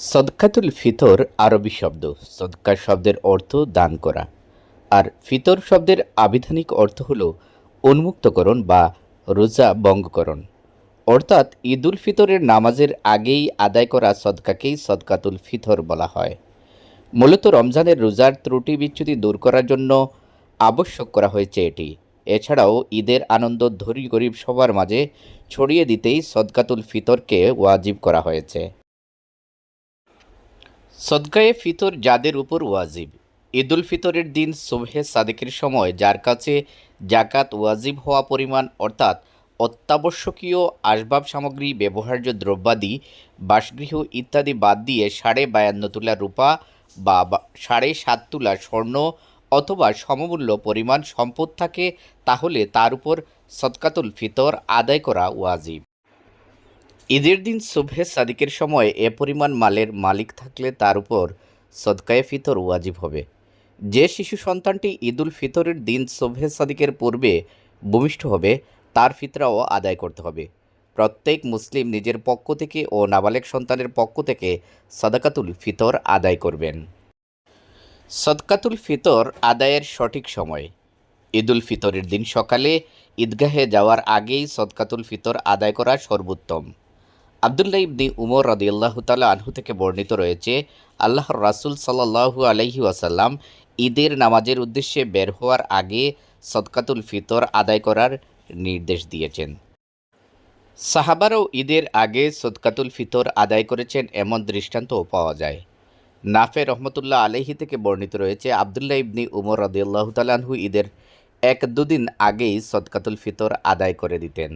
সদকাতুল ফিতর আরবি শব্দ। সদকা শব্দের অর্থ দান করা। আর ফিতর শব্দের আবিধানিক অর্থ হল উন্মুক্তকরণ বা রোজা বঙ্গকরণ অর্থাৎ ঈদুল ফিতরের নামাজের আগেই আদায় করা সদকাকেই সদকাতুল ফিতর বলা হয়। মূলত রমজানের রোজার ত্রুটি বিচ্যুতি দূর করার জন্য আবশ্যক করা হয়েছে এটি। এছাড়াও ঈদের আনন্দ ধরি গরিব সবার মাঝে ছড়িয়ে দিতেই সদকাতুল ফিতরকে ওয়াজিব করা হয়েছে। সদকায়ে ফিতর যাদের উপর ওয়াজিব। ঈদুল ফিতরের দিন সুবহে সাদেকের সময়, যার কাছে জাকাত ওয়াজিব হওয়া পরিমাণ, অর্থাৎ অত্যাবশ্যকীয় আসবাব সামগ্রী, ব্যবহার্য দ্রব্যাদি, বাসগৃহ ইত্যাদি বাদ দিয়ে সাড়ে বায়ান্ন তুলা রূপা বা বা- সাড়ে সাত তুলা স্বর্ণ অথবা সমমূল্য পরিমাণ সম্পদ থাকে, তাহলে তার উপর সদকাতুল ফিতর আদায় করা ওয়াজিব। ঈদের দিন শুভে সাদিকের সময় এ পরিমাণ মালের মালিক থাকলে তার উপর সদকায়ে ফিতর ওয়াজিব হবে। যে শিশু সন্তানটি ঈদুল ফিতরের দিন শুভে সাদিকের পূর্বে ভূমিষ্ঠ হবে, তার ফিতরাও আদায় করতে হবে। প্রত্যেক মুসলিম নিজের পক্ষ থেকে ও নাবালেক সন্তানের পক্ষ থেকে সদাকাতুল ফিতর আদায় করবেন। সদকাতুল ফিতর আদায়ের সঠিক সময়। ঈদুল ফিতরের দিন সকালে ঈদগাহে যাওয়ার আগেই সদকাতুল ফিতর আদায় করা সর্বোত্তম। আবদুল্লাহ ইবনি উমর রদিয়াল্লাহ তালা আনহু থেকে বর্ণিত রয়েছে, আল্লাহর রাসুল সাল্লাহু আলাইহি ওয়াসাল্লাম ঈদের নামাজের উদ্দেশ্যে বের হওয়ার আগে সদকাতুল ফিতর আদায় করার নির্দেশ দিয়েছেন। সাহাবারও ঈদের আগে সদকাতুল ফিতর আদায় করেছেন এমন দৃষ্টান্তও পাওয়া যায়। নাফে রহমতুল্লাহ আলহি থেকে বর্ণিত রয়েছে, আবদুল্লাহ ইবনি উমর রদিয়াল্লাহ তালাহু ঈদের এক দুদিন আগেই সদকাতুল ফিতর আদায় করে দিতেন।